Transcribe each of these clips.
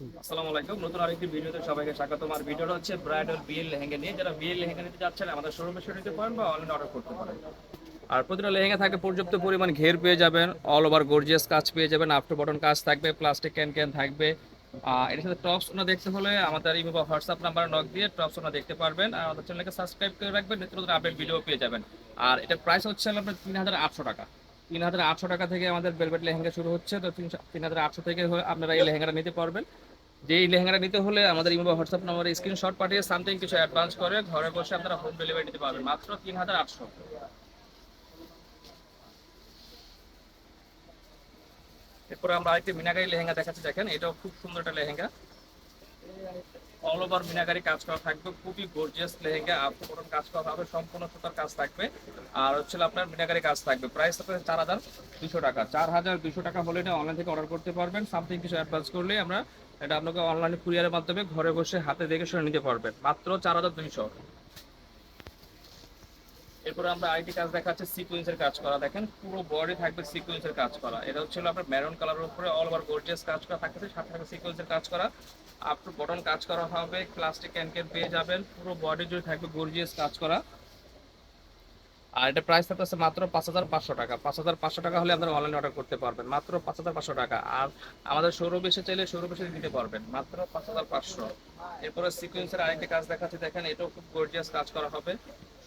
আসসালামু আলাইকুম। নতুন আরেকটি ভিডিওতে সবাইকে ভিডিওটা হচ্ছে ব্রাইডাল লেহেঙ্গা নিয়ে। যারা লেহেঙ্গা নিতে আমাদের শোরুমে নিতে পারেন বা অনলাইনে অর্ডার করতে পারেন। আর প্রতিটা লেহেঙ্গা থাকে, পর্যাপ্ত পরিমাণ ঘের পেয়ে যাবেন অল ওভার গর্জিয়াস কাজ পেয়ে যাবেন আফটার বটন কাজ থাকবে প্লাস্টিক ক্যান ক্যান থাকবে। এর সাথে টপস ওনা দেখতে হলে আমাদের ইমো বা হোয়াটসঅ্যাপ নাম্বার নক দিয়ে টপস ওনা দেখতে পারবেন। আর আমাদের চ্যানেলকে সাবস্ক্রাইব করে রাখবেন নতুন আপডেট ভিডিও পেয়ে যাবেন। আর এটার প্রাইস হচ্ছে আপনার তিন হাজার আটশো টাকা। তিন হাজার আটশো টাকা থেকে আমাদের বেলভেট লেহেঙ্গা শুরু হচ্ছে। তো তিন হাজার আটশো থেকে আপনারা এই লেহেঙ্গাটা নিতে পারবেন। যে এই লেহেঙ্গাটা নিতে হলে আমাদের ইমো হোয়াটসঅ্যাপ নম্বরে স্ক্রিনশট পাঠিয়ে সামথিং কিছু অ্যাডভান্স করে ঘরে বসে আপনারা হোম ডেলিভারি নিতে পারবেন। মাত্র তিন হাজার আটশো। এরপরে আমরা আরেকটি মিনাকারি লেহেঙ্গা দেখাচ্ছি, দেখেন, এটাও খুব সুন্দর একটা লেহেঙ্গা। অল ওভার মিনাকারি কাজ করা থাকবে। খুবই গর্জিয়াস লেহেঙ্গা আপনার কাজ করা হবে সম্পূর্ণ সুতার কাজ থাকবে। আর হচ্ছে আপনার মিনাকারি কাজ থাকবে। প্রাইস আপনার চার হাজার দুশো টাকা। চার হাজার দুশো টাকা হলে এটা অনলাইন থেকে অর্ডার করতে পারবেন। সামথিং কিছু অ্যাডভান্স করলে আমরা এটা আপনাকে অনলাইনে কুরিয়ারের মাধ্যমে ঘরে বসে হাতে দেখে শুনে নিতে পারবেন। মাত্র চার হাজার দুইশো। এরপরে আমরা আইটি কাজ দেখাচ্ছে সিকোয়েন্সের কাজ করা। দেখেন, পুরো বডি থাকবে সিকোয়েন্সের কাজ করা। এটা হচ্ছে আপনার ম্যারন কালারের উপরে অল ওভার গোর্জিয়াস কাজ করা থাকতেছে, সাথে থাকবে সিকোয়েন্সের কাজ করা। আপনার বটন কাজ করা হবে প্লাস্টিক ক্যান ক্যান পেয়ে যাবেন, পুরো বডি জুড়ে থাকবে গোর্জিয়াস কাজ করা। আর এটা প্রাইস থাকতেছে মাত্র পাঁচ হাজার পাঁচশো টাকা। পাঁচ হাজার পাঁচশো টাকা হলে আপনারা অনলাইনে অর্ডার করতে পারবেন। মাত্র পাঁচ হাজার পাঁচশো টাকা। আর আমাদের সৌরভ এসে চাইলে সৌরভ এসে দিতে পারবেন। মাত্র পাঁচ হাজার পাঁচশো। এরপরে সিকোয়েন্সের আরেকটি কাজ দেখাচ্ছি। দেখেন, এটাও খুব গর্জিয়াস কাজ করা হবে।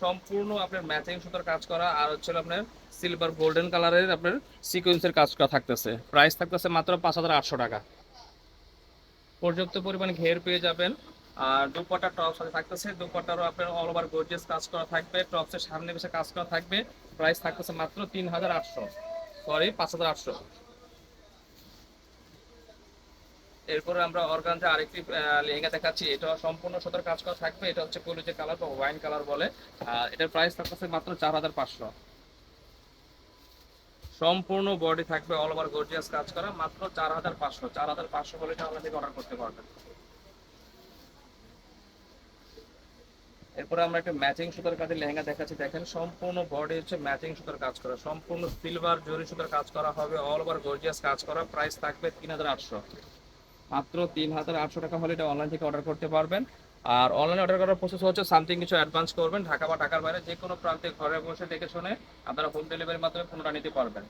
সম্পূর্ণ আপনার ম্যাচিং সুতার কাজ করা। আর হচ্ছে আপনার সিলভার গোল্ডেন কালারের আপনার সিকোয়েন্সের কাজ করা থাকতেছে। প্রাইস থাকতেছে মাত্র পাঁচ হাজার আটশো টাকা। পর্যাপ্ত পরিমাণে ঘের পেয়ে যাবেন। আর দুপাটা টপ সাথে থাকতেছে। দুপাটারও আপনার অল ওভার গর্জিয়াস কাজ করা থাকবে। টপসের সামনে বেশি কাজ করা থাকবে। প্রাইস থাকতেছে মাত্র তিন হাজার আটশো। সরি পাঁচ হাজার আটশো। এরপরে আমরা অর্গানজা আরেকটি লেহেঙ্গা দেখাচ্ছি। এটা সম্পূর্ণ সুতার কাজ করা থাকবে। এটা হচ্ছে কলিজে কালার বা ওয়াইন কালার বলে। আর এটার প্রাইস থাকতেছে মাত্র চার হাজার পাঁচশো। সম্পূর্ণ বডি থাকবে অল ওভার গর্জিয়াস কাজ করা। মাত্র চার হাজার পাঁচশো। চার হাজার পাঁচশো বলে এটা আমাদের অর্ডার করতে পারবেন। এরপরে আমরা একটা ম্যাচিং সুতার কাজের লেহেঙ্গা দেখাচ্ছি। দেখেন, সম্পূর্ণ বডি হচ্ছে ম্যাচিং সুতার কাজ করা। সম্পূর্ণ সিলভার জরি সুতার কাজ করা হবে অল ওভার গর্জিয়াস কাজ করা। প্রাইস থাকবে তিন হাজার আটশো। মাত্র তিন হাজার আটশো টাকা হলে এটা অনলাইন থেকে অর্ডার করতে পারবেন। আর অনলাইনে অর্ডার করার প্রসেস হচ্ছে সামথিং কিছু অ্যাডভান্স করবেন, ঢাকা বা ঢাকার বাইরে যে কোনো প্রান্তে ঘরে বসে দেখে শুনে আপনারা হোম ডেলিভারির মাধ্যমে পুনরা নিতে পারবেন।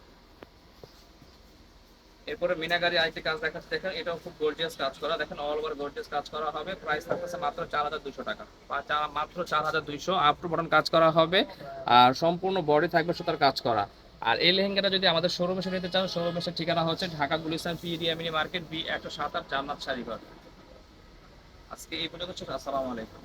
এরপরে মিনাগারি আইটি কাজ দেখাচ্ছে, দেখেন, এটাও খুব গর্জিয়াস কাজ করা। দেখেন অল ওভার গর্জিয়াস কাজ করা হবে। প্রাইস থাকতেছে মাত্র চার হাজার দুশো টাকা। মাত্র চার হাজার দুইশো। আপ বটন কাজ করা হবে। আর সম্পূর্ণ বডি থাকবে সুতার কাজ করা। আর এই লেহেঙ্গাটা যদি আমাদের শোরুমে এসে নিতে চান শোরুম এসে ঠিকানা হচ্ছে Dhaka Gulistan PDA mini market B একশো সাত আট জান্নাত শাড়িঘর। আজকে এই পর্যন্ত আসসালামু আলাইকুম।